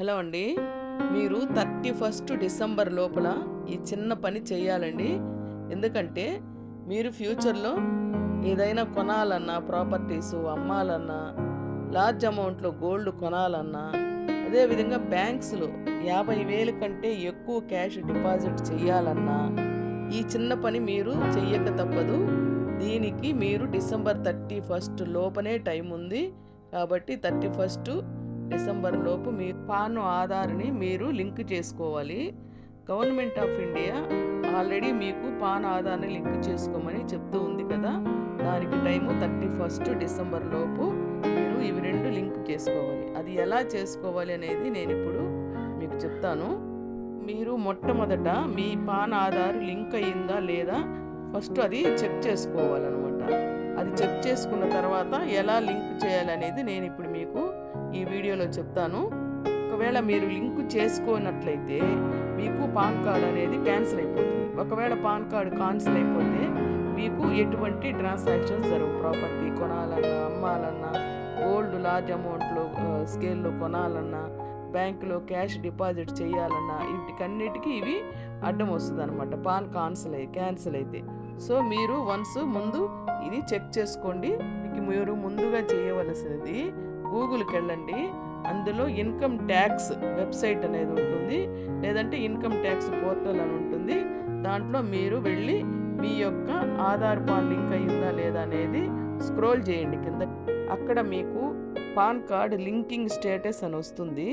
Hello అండి. మీరు thirty first December లోపల ఈ చిన్న పని చేయాలండి. ఎందుకంటే మీరు ఫ్యూచర్లో ఏదైనా కొనాలన్నా ప్రాపర్టీస్ అమ్మాలన్నా లార్జ్ అమౌంట్లో గోల్డ్ కొనాలన్నా అదేవిధంగా బ్యాంక్స్లో యాభై వేల కంటే ఎక్కువ క్యాష్ డిపాజిట్ చేయాలన్నా ఈ చిన్న పని మీరు చెయ్యక తప్పదు. దీనికి మీరు డిసెంబర్ థర్టీ ఫస్ట్ లోపనే టైం ఉంది. కాబట్టి థర్టీ ఫస్ట్ డిసెంబర్ లోపు మీ పాన్ ఆధార్ని మీరు లింక్ చేసుకోవాలి. గవర్నమెంట్ ఆఫ్ ఇండియా ఆల్రెడీ మీకు పాన్ ఆధార్ని లింక్ చేసుకోమని చెప్తూ ఉంది కదా. దానికి టైము థర్టీ ఫస్ట్ డిసెంబర్ లోపు మీరు ఇవి రెండు లింక్ చేసుకోవాలి. అది ఎలా చేసుకోవాలి అనేది నేను ఇప్పుడు మీకు చెప్తాను. మీరు మొట్టమొదట మీ పాన్ ఆధార్ లింక్ అయ్యిందా లేదా ఫస్ట్ అది చెక్ చేసుకోవాలన్నమాట. అది చెక్ చేసుకున్న తర్వాత ఎలా లింక్ చేయాలనేది నేను ఇప్పుడు మీకు ఈ వీడియోలో చెప్తాను. ఒకవేళ మీరు లింక్ చేసుకోనట్లయితే మీకు పాన్ కార్డ్ అనేది క్యాన్సిల్ అయిపోతుంది. ఒకవేళ పాన్ కార్డ్ క్యాన్సిల్ అయిపోతే మీకు ఎటువంటి ట్రాన్సాక్షన్స్ జరగవు. ప్రాపర్టీ కొనాలన్నా అమ్మాలన్నా ఓల్డ్ లార్జ్ అమౌంట్లో స్కేల్లో కొనాలన్నా బ్యాంకులో క్యాష్ డిపాజిట్ చేయాలన్నా వీటికన్నిటికీ ఇవి అడ్డం వస్తుంది అనమాట పాన్ కాన్సిల్ అయ్యి క్యాన్సిల్ అయితే. సో మీరు వన్స్ ముందు ఇది చెక్ చేసుకోండి. మీకు మీరు ముందుగా చేయవలసినది గూగుల్కి వెళ్ళండి. అందులో ఇన్కమ్ ట్యాక్స్ వెబ్సైట్ అనేది ఉంటుంది. లేదంటే ఇన్కమ్ ట్యాక్స్ పోర్టల్ అని ఉంటుంది. దాంట్లో మీరు వెళ్ళి మీ యొక్క ఆధార్ పాన్ లింక్ అయిందా లేదా అనేది స్క్రోల్ చేయండి కింద. అక్కడ మీకు పాన్ కార్డ్ లింకింగ్ స్టేటస్ అని వస్తుంది.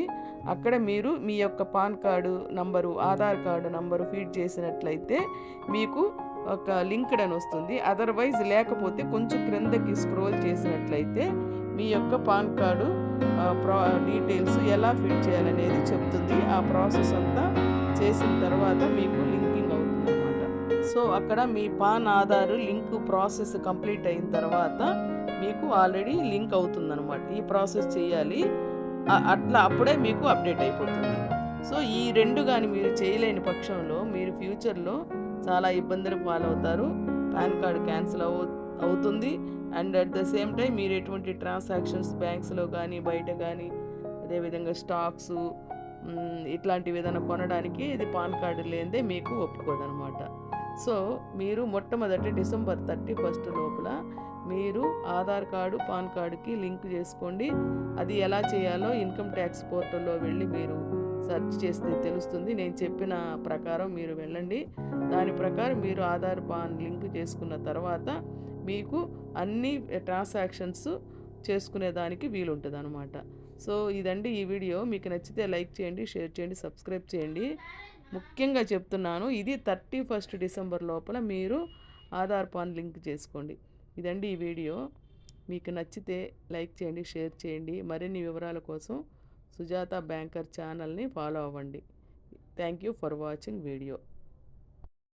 అక్కడ మీరు మీ యొక్క PAN card number Aadhaar card number feed చేసినట్లయితే మీకు ఒక లింక్డ్ అని వస్తుంది. అదర్వైజ్ లేకపోతే కొంచెం క్రిందకి స్క్రోల్ చేసినట్లయితే మీ యొక్క పాన్ కార్డు ప్రా డీటెయిల్స్ ఎలా ఫిల్ చేయాలనేది చెప్తుంది. ఆ ప్రాసెస్ అంతా చేసిన తర్వాత మీకు లింక్ సో అక్కడ మీ PAN Aadhaar link process complete అయిన తర్వాత మీకు ఆల్రెడీ లింక్ అవుతుందన్నమాట. ఈ ప్రాసెస్ చేయాలి. అట్లా అప్పుడే మీకు అప్డేట్ అయిపోతుంది. సో ఈ రెండు కానీ మీరు చేయలేని పక్షంలో మీరు ఫ్యూచర్లో చాలా ఇబ్బందులు పాలవుతారు. పాన్ కార్డ్ క్యాన్సిల్ అవు అవుతుంది. And at the same time మీరు ఎటువంటి ట్రాన్సాక్షన్స్ బ్యాంక్స్లో కానీ బయట కానీ అదేవిధంగా స్టాక్స్ ఇట్లాంటివి ఏదైనా కొనడానికి ఇది పాన్ కార్డు లేనిదే మీకు ఒప్పుకోదనమాట సో మీరు మొట్టమొదటి డిసెంబర్ థర్టీ ఫస్ట్ లోపల మీరు ఆధార్ కార్డు పాన్ కార్డుకి లింక్ చేసుకోండి. అది ఎలా చేయాలో ఇన్కమ్ ట్యాక్స్ పోర్టల్లో వెళ్ళి మీరు సెర్చ్ చేస్తే తెలుస్తుంది. నేను చెప్పిన ప్రకారం మీరు వెళ్ళండి. దాని ప్రకారం మీరు ఆధార్ పాన్ లింక్ చేసుకున్న తర్వాత మీకు అన్ని ట్రాన్సాక్షన్స్ చేసుకునే దానికి వీలుంటుంది అనమాట సో ఇదండి ఈ వీడియో. మీకు నచ్చితే లైక్ చేయండి షేర్ చేయండి సబ్స్క్రైబ్ చేయండి. ముఖ్యంగా చెప్తున్నాను ఇది థర్టీ ఫస్ట్ డిసెంబర్ లోపల మీరు ఆధార్ పాన్ లింక్ చేసుకోండి. ఇదండి ఈ వీడియో. మీకు నచ్చితే లైక్ చేయండి షేర్ చేయండి. మరిన్ని వివరాల కోసం సుజాత బ్యాంకర్ ఛానల్ని ఫాలో అవ్వండి. Thank you for watching video.